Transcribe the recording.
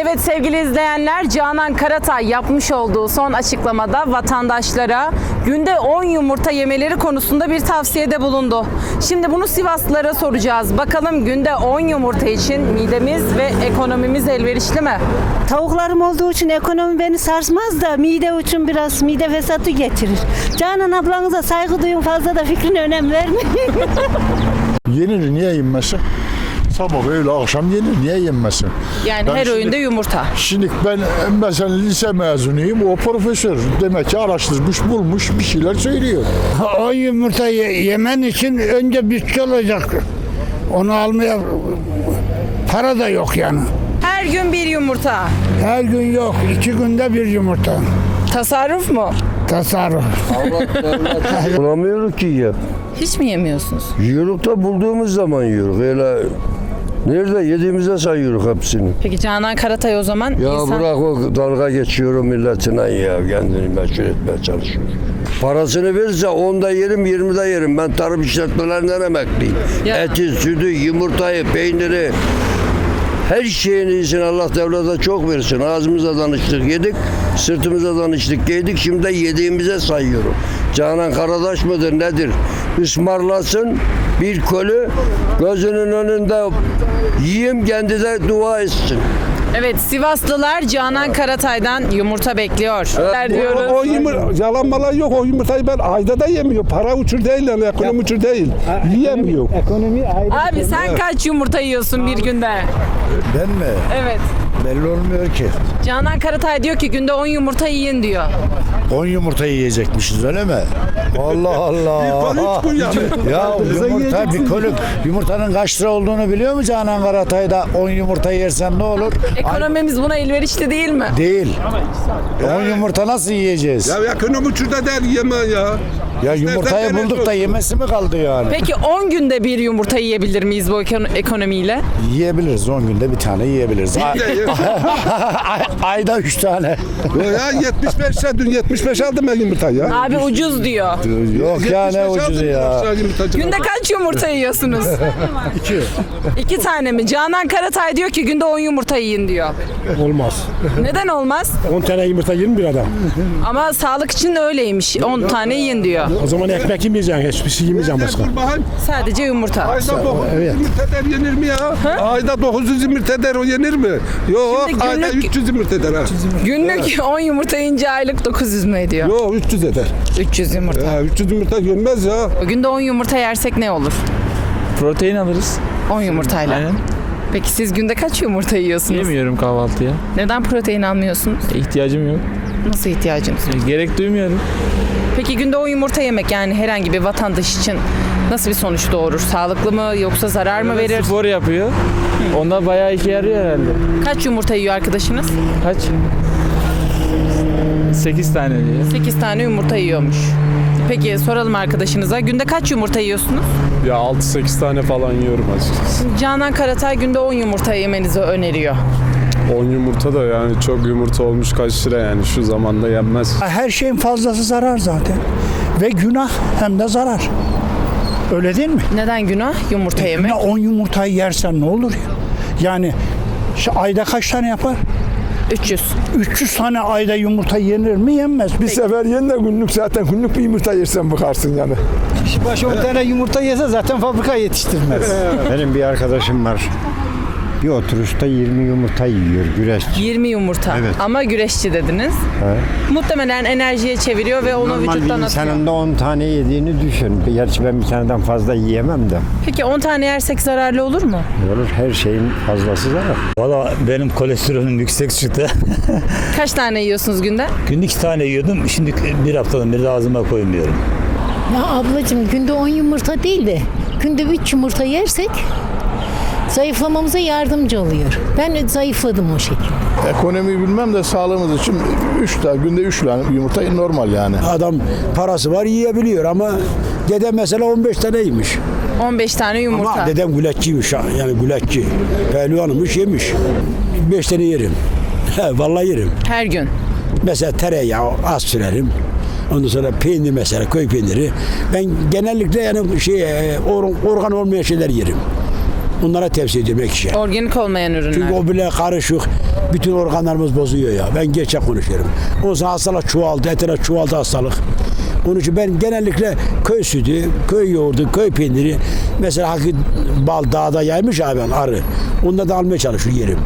Evet sevgili izleyenler Canan Karatay yapmış olduğu son açıklamada vatandaşlara günde 10 yumurta yemeleri konusunda bir tavsiyede bulundu. Şimdi bunu Sivaslılara soracağız. Bakalım günde 10 yumurta için midemiz ve ekonomimiz elverişli mi? Tavuklarım olduğu için ekonomi beni sarsmaz da mide için biraz mide fesatı getirir. Canan ablanıza saygı duyun fazla da fikrine önem vermeyin. Yenir niye yenmesin? Sabah öğle akşam yenir niye yenmesin? Yani Ben her şimdi- öğünde yumurta. Şimdi ben mesela lise mezunuyum o profesör demek ki araştırmış bulmuş bir şeyler söylüyor. O yumurta ye- yemen için önce bütçe olacak. Onu almaya para da yok yani. Her gün bir yumurta. Her gün yok. iki günde bir yumurta. Tasarruf mu? Tasarruf. Bulamıyoruz ki ya. Hiç mi yemiyorsunuz? Yiyoruz da bulduğumuz zaman yiyoruz. Öyle nerede yediğimize sayıyoruz hepsini. Peki Canan Karatay o zaman Ya insan... bırak o dalga geçiyorum milletine ya kendini meşhur etmeye çalışıyor. Parasını verirse onda yerim 20'de yerim. Ben tarım işletmelerinden emekliyim. Ya. Eti, sütü, yumurtayı, peyniri her şeyin iyisini Allah devlete çok versin. Ağzımıza danıştık yedik, sırtımıza danıştık yedik. Şimdi de yediğimize sayıyorum. Canan Karadaş mıdır nedir? Ismarlasın bir kolü gözünün önünde yiyeyim kendi de dua etsin. Evet Sivaslılar Canan Karatay'dan yumurta bekliyor. Der diyoruz. O, o yumur, yalan malan yok. O yumurtayı ben ayda da yemiyor. Para uçur değil yani ekonomi uçur değil. Yiyemiyor. Abi sen kaç yumurta yiyorsun bir günde? Ben mi? Evet. Belli olmuyor ki. Canan Karatay diyor ki günde 10 yumurta yiyin diyor. 10 yumurta yiyecekmişiz öyle mi? Allah Allah. Yani. ya yumurta bir koluk yumurtanın kaç lira olduğunu biliyor mu Canan Karatay'da 10 yumurta yersen ne olur? Ekonomimiz buna elverişli değil mi? Değil. 10 yumurta nasıl yiyeceğiz? Ya ekonomi uçur da değil yeme ya. Ya yumurtayı bulduk da olsun. yemesi mi kaldı yani? Peki 10 günde bir yumurta yiyebilir miyiz bu ekon- ekonomiyle? Yiyebiliriz 10 günde bir tane yiyebiliriz. Ay- Ay- ayda 3 tane. ya 75 'e dün 75 aldım ben yumurtayı ya. Abi ucuz diyor. Yok ya ne 75 ucuzu ya. Günde kaç yumurta yiyorsunuz? İki. İki tane mi? Canan Karatay diyor ki günde 10 yumurta yiyin diyor. Olmaz. Neden olmaz? 10 tane yumurta yer mi bir adam? Ama sağlık için öyleymiş. 10 tane yiyin diyor. O zaman ekmek yemeyeceksin, hiçbir şey yemeyeceksin başka. Sadece yumurta. Ayda 900 evet. yumurta der yenir mi ya? Ayda 900 yumurta der o yenir mi? Yok Şimdi ayda günlük- 300 yumurta eder ha. Günlük 10 yumurta yiyince aylık 900 mü ediyor? Yok 300 eder. 300 yumurta. Ya 300 yumurta yenmez ya. Günde 10 yumurta yersek ne olur? Protein alırız. 10 yumurtayla. Aynen. Peki siz günde kaç yumurta yiyorsunuz? Yemiyorum kahvaltıya. Neden protein almıyorsunuz? İhtiyacım yok. Nasıl ihtiyacınız? var? Gerek duymuyorum. Peki günde 10 yumurta yemek yani herhangi bir vatandaş için nasıl bir sonuç doğurur? Sağlıklı mı yoksa zarar mı verir? Spor yapıyor. Onda bayağı işe yarıyor herhalde. Kaç yumurta yiyor arkadaşınız? Kaç? 8 tane diyor. 8 tane yumurta yiyormuş. Peki soralım arkadaşınıza. Günde kaç yumurta yiyorsunuz? Ya 6-8 tane falan yiyorum açıkçası. Canan Karatay günde 10 yumurta yemenizi öneriyor. 10 yumurta da yani çok yumurta olmuş kaç lira yani şu zamanda yenmez. Her şeyin fazlası zarar zaten. Ve günah hem de zarar. Öyle değil mi? Neden günah yumurta yemek? Ya 10 yumurtayı yersen ne olur ya? Yani şu ayda kaç tane yapar? 300. 300 tane ayda yumurta yenir mi yenmez. Bir sefer yen de günlük zaten günlük bir yumurta yersen bakarsın yani. Kişi başı 10 tane yumurta yese zaten fabrika yetiştirmez. Benim bir arkadaşım var. Bir oturuşta 20 yumurta yiyor güreşçi. 20 yumurta. Evet. Ama güreşçi dediniz. Muhtemelen enerjiye çeviriyor ve onu Normal bir vücuttan atıyor. insanın da 10 tane yediğini düşün. Gerçi ben bir taneden fazla yiyemem de. Peki 10 tane yersek zararlı olur mu? Olur her şeyin fazlası zarar. Valla benim kolesterolüm yüksek çıktı. Kaç tane yiyorsunuz günde? Günlük iki tane yiyordum. Şimdi bir haftadan beri de ağzıma koymuyorum. ya ablacığım günde 10 yumurta değil de günde 3 yumurta yersek zayıflamamıza yardımcı oluyor. Ben zayıfladım o şekilde. Ekonomi bilmem de sağlığımız için 3 tane günde 3 tane yumurta normal yani. Adam parası var yiyebiliyor ama dedem mesela 15 tane yemiş. 15 tane yumurta. Ama dedem güleççiymiş. Yani güleççi. Pehlivanımış yemiş. 5 tane yerim. He, vallahi yerim. Her gün. Mesela tereyağı az sürerim. Ondan sonra peynir mesela köy peyniri. Ben genellikle yani şey e, or- organ olmayan şeyler yerim. Onlara tavsiye ediyorum ek işe. Organik olmayan ürünler. Çünkü o bile karışık. Bütün organlarımız bozuyor ya. Ben gerçek konuşuyorum. O zaman hastalık çoğaldı. Etine çoğaldı hastalık. Onun için ben genellikle köy sütü, köy yoğurdu, köy peyniri. Mesela hakik bal dağda yaymış abi arı. Onları da almaya çalışıyor yerim.